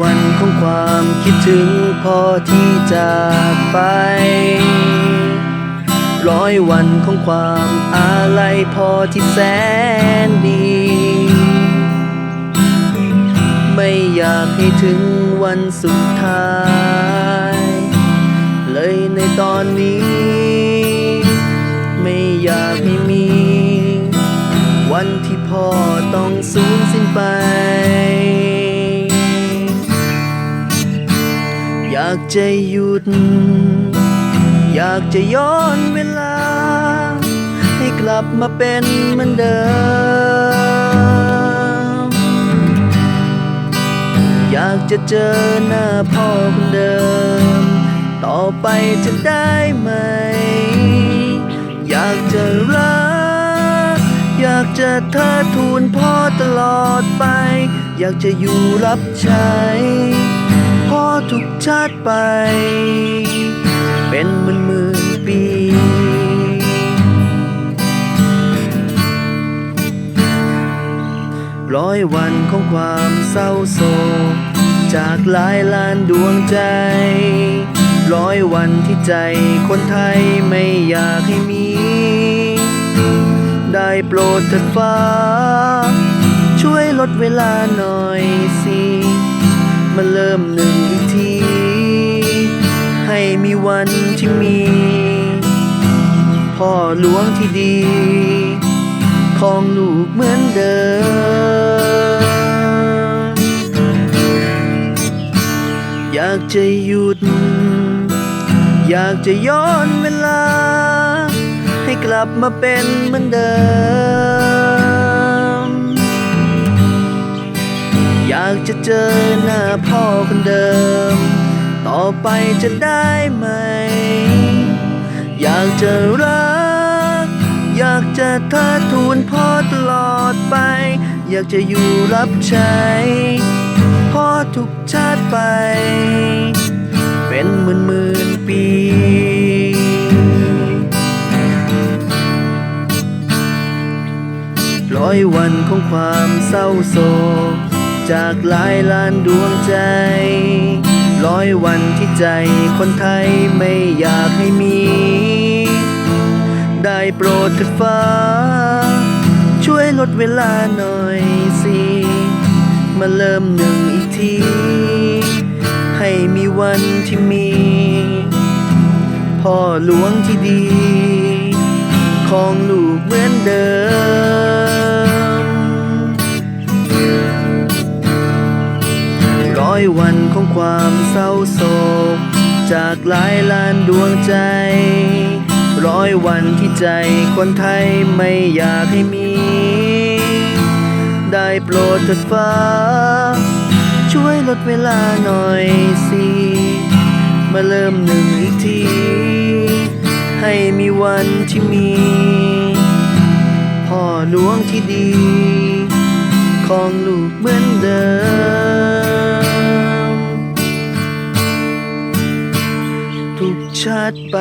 วันของความคิดถึงพอที่จากไป ร้อยวันของความอาลัยพอที่แสนดี ไม่อยากให้ถึงวันสุดท้าย เลยในตอนนี้ ไม่อยากให้มี วันที่พ่อต้องสูญสิ้นไปากจะหยุด อยากจะย้อนเวลา ให้กลับมาเป็นเหมือนเดิม อยากจะเจอหน้าพ่อคนเดิม ต่อไปจะได้ไหม อยากจะรัก อยากจะเธอทูลพ่อตลอดไป อยากจะอยู่รับใช้ ทุกชาติไป เป็นหมื่นหมื่นปี ร้อยวันของความเศร้าโศก จากหลายล้านดวงใจ ร้อยวันที่ใจคนไทยไม่อยากให้มี ได้โปรดเถิดฟ้า ช่วยลดเวลาหน่อยสิมาเริ่มหนึ่ง พ่อหลวงที่ดี ของลูกเหมือนเดิม อยากจะหยุด อยากจะย้อนเวลา ให้กลับมาเป็นเหมือนเดิม อยากจะเจอหน้าพ่อคนเดิม ต่อไปจะได้ไหม อยากจะรัก เธอทูลพ่อตลอดไป อยากจะอยู่รับใช้พ่อทุกชาติไป เป็นหมื่นหมื่นปีร้อยวันของความเศร้าโศก จากหลายล้านดวงใจ ร้อยวันที่ใจคนไทยไม่อยาก โปรดเถิดฟ้า ช่วยลดเวลาหน่อยสิ มาเริ่มหนึ่งอีกที ให้มีวันที่มี พ่อหลวงที่ดี ของลูกเหมือนเดิม ร้อยวันของความเศร้าโศก จากหลายล้านดวงใจ ร้อยวันที่ใจคนไทยไม่อยากให้มี ได้โปรดเถิดฟ้า ช่วยลดเวลาหน่อยสิ มาเริ่มหนึ่งอีกที ให้มีวันที่มี พ่อหลวงที่ดี ของลูกเหมือนเดิมทุกชาติไป